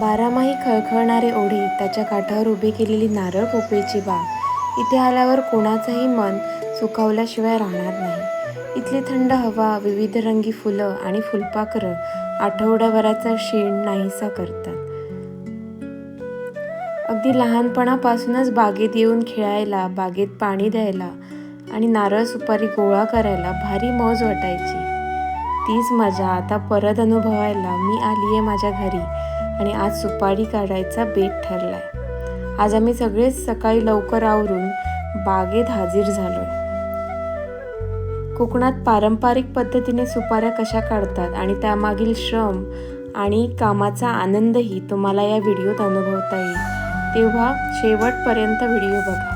बारामाही खळखळणारे ओढे त्याच्या काठावर उभी केलेली नारळ पोपळीची बाग इथे आल्यावर कोणाचंही मन सुकावल्याशिवाय राहणार नाही. इथली थंड हवा विविध रंगी फुलं आणि फुलपाखरं आठवड्याभराचा शीण नाहीसा करतात. अगदी लहानपणापासूनच बागेत येऊन खेळायला बागेत पाणी द्यायला आणि नारळ सुपारी गोळा करायला भारी मौज वाटायची. तीच मजा आता परत अनुभवायला मी आली आहे माझ्या घरी. आणि आज सुपारी काढायचा बेत ठरलाय. आज आम्ही सगळेच सकाळी लवकर आवरून बागेत हाजीर झालो कोकणात पारंपरिक पद्धतीने सुपाऱ्या कशा काढतात आणि त्यामागील श्रम आणि कामाचा आनंदही तुम्हाला या व्हिडिओत अनुभवता येईल. तेव्हा शेवटपर्यंत व्हिडिओ बघा.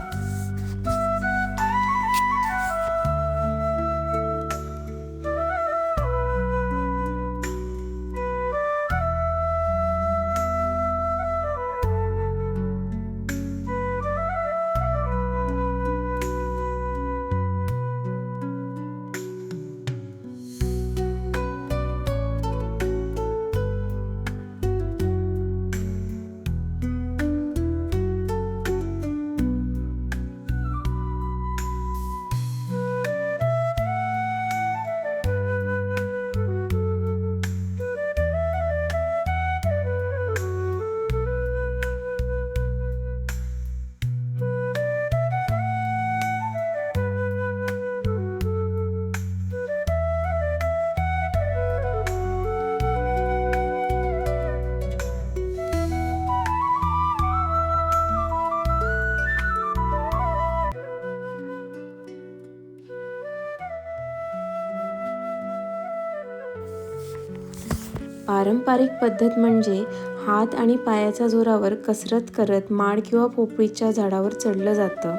पारंपरिक पद्धत म्हणजे हात आणि पायाच्या जोरावर कसरत करत माड किंवा पोपळीच्या झाडावर चढलं जातं.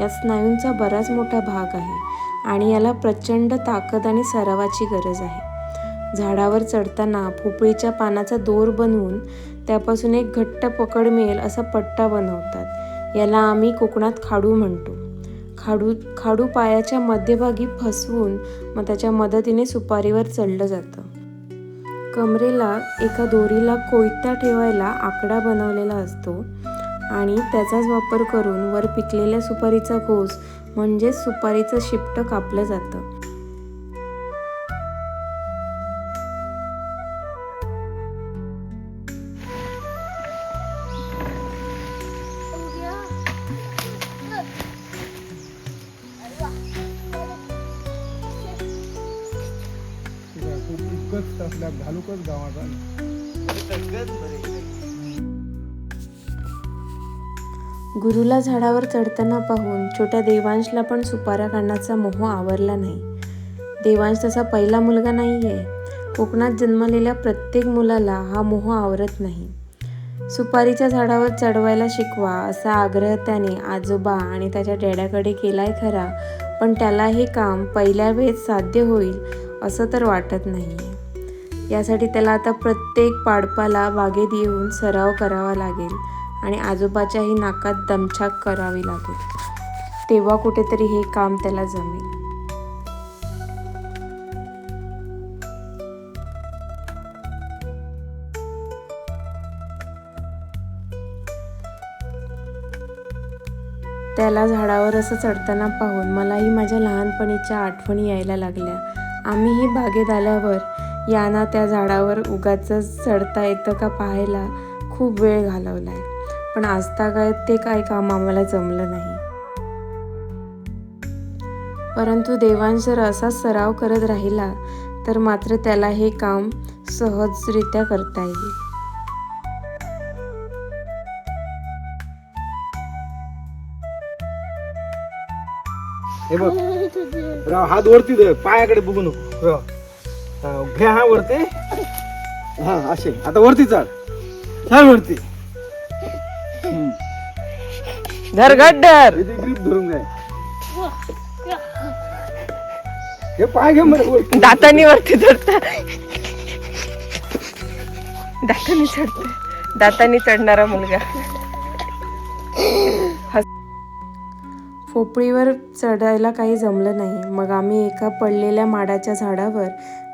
या स्नायूंचा बराच मोठा भाग आहे आणि याला प्रचंड ताकद आणि सरावाची गरज आहे. झाडावर चढताना पोपळीच्या पानाचा दोर बनवून त्यापासून एक घट्ट पकड मिळेल असा पट्टा बनवतात. याला आम्ही कोकणात खाडू म्हणतो. खाडू खाडू पायाच्या मध्यभागी फसवून मग त्याच्या मदतीने सुपारीवर चढलं जातं. कमरेला एका दोरीला कोयता ठेवायला आकडा बनवलेला असतो आणि त्याचाच वापर करून वर पिकलेल्या सुपारीचा घोस म्हणजेच सुपारीचं शिपटं कापलं जातं. असल्या घालूकच गावाचा गुरुला झाडावर चढताना पाहून छोट्या देवांशला पण सुपाऱ्या काढण्याचा मोह आवरला नाही. देवांश तसा पहिला मुलगा नाही आहे कोकणात जन्मलेल्या प्रत्येक मुलाला हा मोह आवरत नाही. सुपारीच्या झाडावर चढवायला शिकवा असा आग्रह त्याने आजोबा आणि त्याच्या डॅड्याकडे केलाय खरा पण त्याला हे काम पहिल्या वेळेस साध्य होईल असं तर वाटत नाही आहे यासाठी त्याला आता प्रत्येक पाडपाला बागेत येऊन सराव करावा लागेल आणि आजोबाच्याही नाकात दमछाक करावी लागेल. तेव्हा कुठेतरी हे काम त्याला जमेल. त्याला झाडावर असं चढताना पाहून मलाही माझ्या लहानपणीच्या आठवणी यायला लागल्या. आम्हीही बागेत आल्यावर यांना त्या झाडावर उगाच चढता येतं का पाहायला खूप वेळ घालवलाय. पण आजतागायत ते काय काम आम्हाला जमलं नाही. परंतु देवांश जर असाच सराव करत राहिला तर मात्र त्याला हे काम सहजरित्या करता येईल. हे बघ. राव हात वरती धर पायाकडे बघू नको. राव. हा, हा वरती. हा असे. आता वरती चढ चढ वरती. धर गड्डर इथे ग्रीप धरून जाय हे पाय घे मला वरती. दातानी वरती चढता दातानी चढत. दातानी चढणारा मुलगा. पोपळीवर चढायला काही जमलं नाही. मग आम्ही एका पडलेल्या माडाच्या झाडावर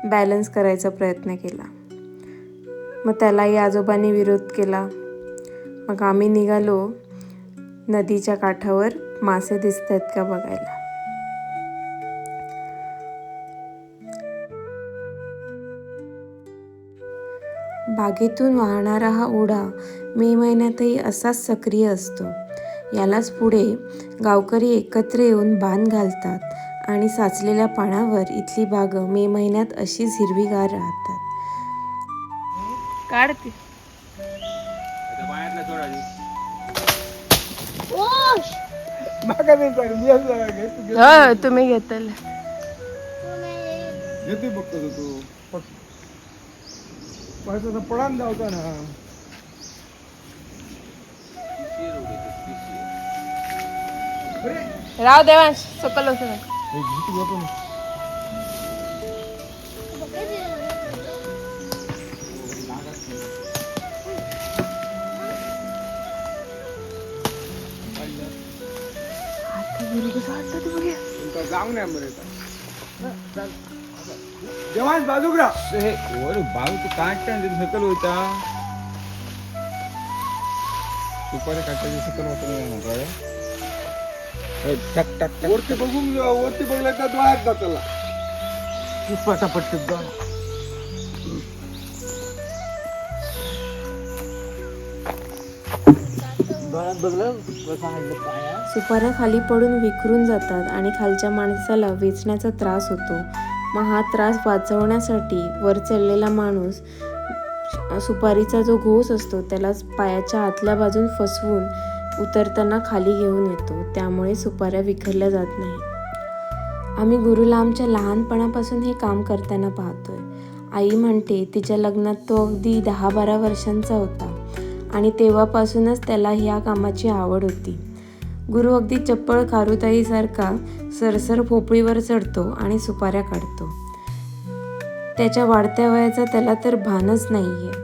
बॅलन्स करायचा प्रयत्न केला. मग त्यालाही आजोबांनी विरोध केला. मग आम्ही निघालो नदीच्या काठावर. मासे दिसत आहेत का बघायला? बागेतून वाहणारा हा ओढा मे महिन्यातही असाच सक्रिय असतो. यालाच पुढे गावकरी एकत्र येऊन बांध घालतात आणि साचलेल्या पाण्यावर इथली बागं मे महिन्यात अशीच हिरवीगार राहतात. काढते घे. तुम्ही घेतल. घेते बघतो तो. पडान जावता ना राव देवांश सकल होते जाऊ नाही. देवांश बाजूक राहा हे तू आणि तिथे सकल होता. काढता सकल होता टक टक टक वरती बघून वरती बघलं? डोळ्यात जाताला पटापट जा सुपाऱ्या खाली पडून विखरून जातात आणि खालच्या माणसाला वेचण्याचा त्रास होतो. मग हा त्रास वाचवण्यासाठी वर चढलेला माणूस सुपारीचा जो घोस असतो त्याला पायाच्या आतल्या बाजून फसवून उतरताना खाली घेऊन येतो. त्यामुळे सुपाऱ्या विखरल्या जात नाही आम्ही गुरुला आमच्या लहानपणापासून हे काम करताना पाहतोय. आई म्हणते तिच्या लग्नात तो अगदी दहा बारा वर्षांचा होता आणि तेव्हापासूनच त्याला ह्या कामाची आवड होती. गुरु अगदी चप्पळ खारुताईसारखा सरसर भोपळीवर चढतो आणि सुपाऱ्या काढतो. त्याच्या वाढत्या वयाचा त्याला तर भानच नाही आहे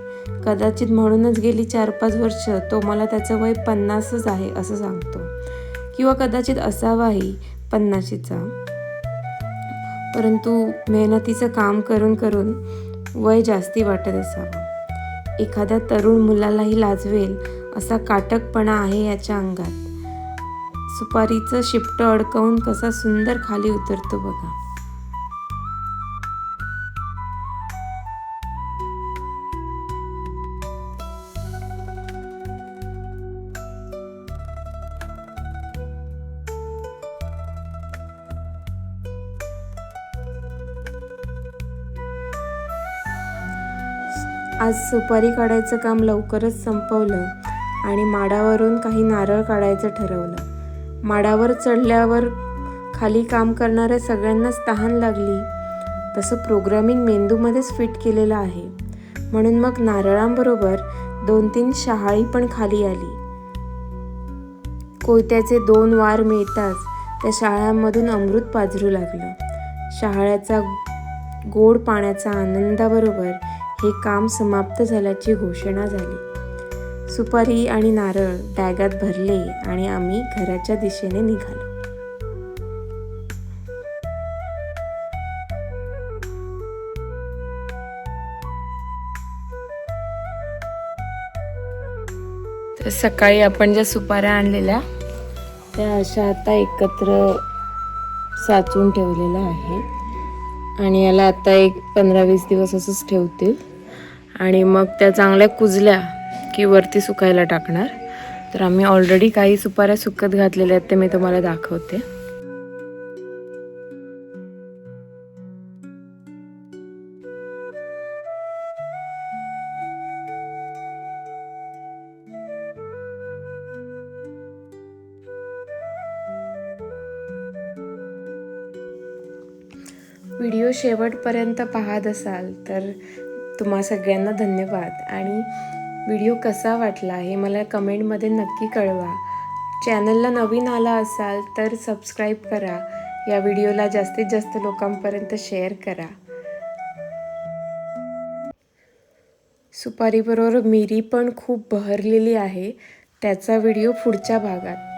कदाचित म्हणूनच गेली चार पाच वर्ष तो मला त्याचं वय पन्नासच आहे असं सांगतो. किंवा कदाचित असावाही पन्नाशीचा. परंतु मेहनतीचं काम करून करून वय जास्ती वाटत असावं. एखाद्या तरुण मुलालाही लाजवेल असा काटकपणा आहे याच्या अंगात. सुपारीचं शिपटं अडकवून कसा सुंदर खाली उतरतो बघा. आज सुपारी काढायचं काम लवकरच संपवलं आणि माडावरून काही नारळ काढायचं ठरवलं. माडावर चढल्यावर खाली काम करणाऱ्या सगळ्यांनाच तहान लागली. तसं प्रोग्रामिंग मेंदूमध्येच फिट केलेलं आहे. म्हणून मग नारळांबरोबर दोन तीन शहाळी पण खाली आली. कोयत्याचे दोन वार मिळताच त्या शाळांमधून अमृत पाझरू लागलं. शहाळ्याचा गोड पाण्याचा आनंदाबरोबर हे काम समाप्त झाल्याची घोषणा झाली. सुपारी आणि नारळ बॅगात भरले आणि आम्ही घराच्या दिशेने निघालो. तर सकाळी आपण ज्या सुपाऱ्या आणलेल्या त्या अशा आता एकत्र साचून ठेवलेल्या आहे आणि याला आता एक पंधरा वीस दिवस असंच ठेवतील. आणि मग त्या चांगल्या कुजल्या की वरती सुकायला टाकणार. तर आम्ही ऑलरेडी काही सुपाऱ्या सुकत घातलेल्या आहेत ते मी तुम्हाला दाखवते. व्हिडिओ शेवटपर्यंत पाहत असाल तर तुम्हा सगळ्यांना धन्यवाद. आणि व्हिडिओ कसा वाटला हे मला कमेंटमध्ये नक्की कळवा. चॅनलला नवीन आला असाल तर सबस्क्राईब करा. या व्हिडिओला जास्तीत जास्त लोकांपर्यंत शेअर करा. सुपारीबरोबर मिरी पण खूप बहरलेली आहे. त्याचा व्हिडिओ पुढच्या भागात.